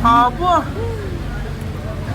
Haba.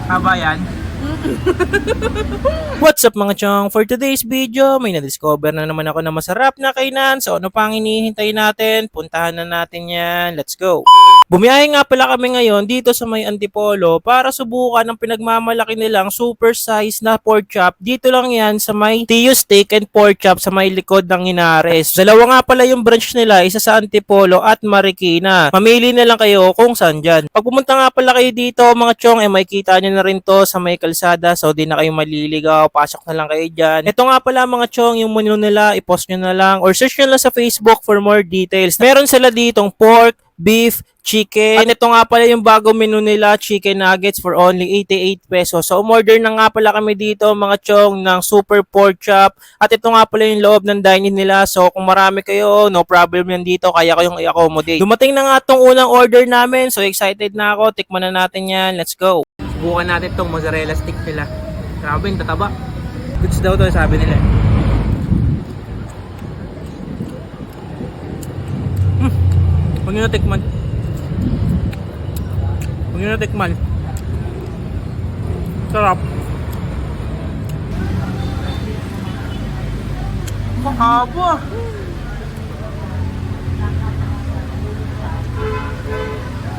Haba yan. What's up mga chong? For today's video, may na-discover na naman ako na masarap na kainan. So ano pang hinihintay natin? Puntahan na natin yan. Let's go! Bumiyahe nga pala kami ngayon dito sa may Antipolo para subukan ang pinagmamalaki nilang super size na pork chop. Dito lang yan sa may Tio Steak and Pork Chop sa may likod ng Inares. Dalawa nga pala yung branch nila, isa sa Antipolo at Marikina. Mamili na lang kayo kung saan dyan. Pag pumunta nga pala kayo dito mga chong, eh makikita nyo na rin to sa may kalsada so di na kayo maliligaw. Pasok na lang kayo dyan. Ito nga pala mga chong, yung menu nila, ipost nyo na lang or search nyo lang sa Facebook for more details. Meron sila ditong pork, beef, chicken. At ito nga pala yung bago menu nila, chicken nuggets for only 88 pesos. So umorder na nga pala kami dito mga chong ng super pork chop. At ito nga pala yung loob ng dining nila. So kung marami kayo, no problem yan dito. Kaya ko yung i-accommodate. Dumating na nga tong unang order namin. So excited na ako. Tikman na natin yan. Let's go. Subukan natin tong mozzarella stick nila. Grabe, tataba. Goods daw to, sabi nila. Huwag nyo na tikman. Huwag nyo na tikman. Sarap. Haba.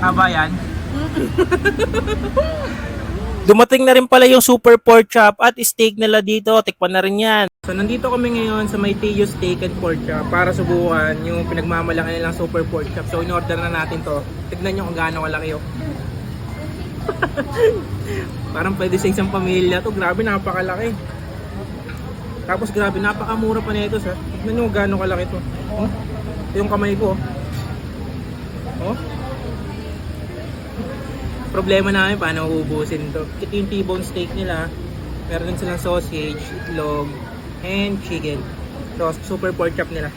Haba yan. Dumating na rin pala yung super pork chop at steak nila dito. Tikman na rin yan. So nandito kami ngayon sa may Tio Steak and Pork Chop para subukan yung pinagmamalaki nilang super pork chop. So in-order na natin to. Tignan nyo kung gaano kalaki oh. Parang pwede sa isang pamilya to. Grabe, napakalaki. Tapos grabe, napakamura pa nito sa. Tignan nyo kung gaano kalaki to. Oh, yung kamay ko. Oh. Problema namin paano ubusin to. Ito yung T-bone steak nila. Meron din silang sausage, itlog, and chicken. So, super pork chop nila.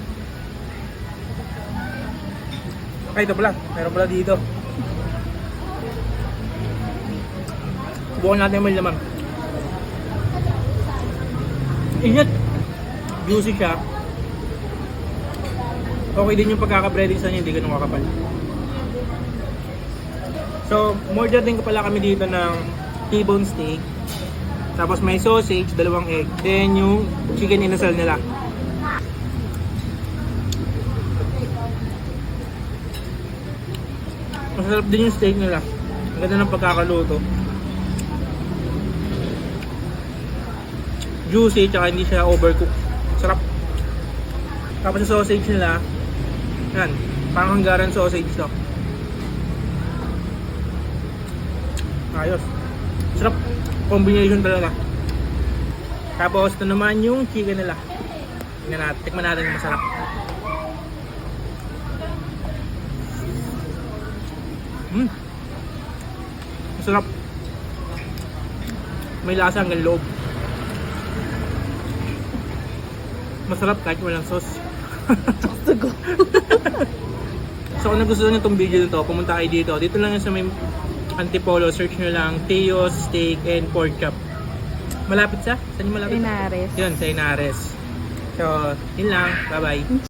Ay, ito pala. Meron pala dito. Subukan natin yung laman. Init! Juicy siya. Okay din yung pagkaka-breading sa niya, hindi ganun kakapal. So, order din ko pala kami dito ng T-bone steak. Tapos may sausage, dalawang egg. Then yung chicken inasal nila. Masarap din yung steak nila. Ang ganda ng pagkakaluto. Juicy, tsaka hindi siya overcooked. Sarap. Tapos yung sausage nila, yan, parang hanggaran sausage to. Ayos. Sarap. Combination talaga. Tapos ito naman yung chicken nila. Tingnan natin. Tikman natin yung masarap. Mm. Masarap. May lasa hanggang loob. Masarap kahit walang sauce. so kung nagustuhan niyo itong video nito, pumunta kayo dito. Dito lang yan sa may Antipolo, search nyo lang Teo's Steak and Pork Chop. Malapit sa? Saan yung malapit? Inares. Yun, sa Inares. So, yun lang. Bye-bye.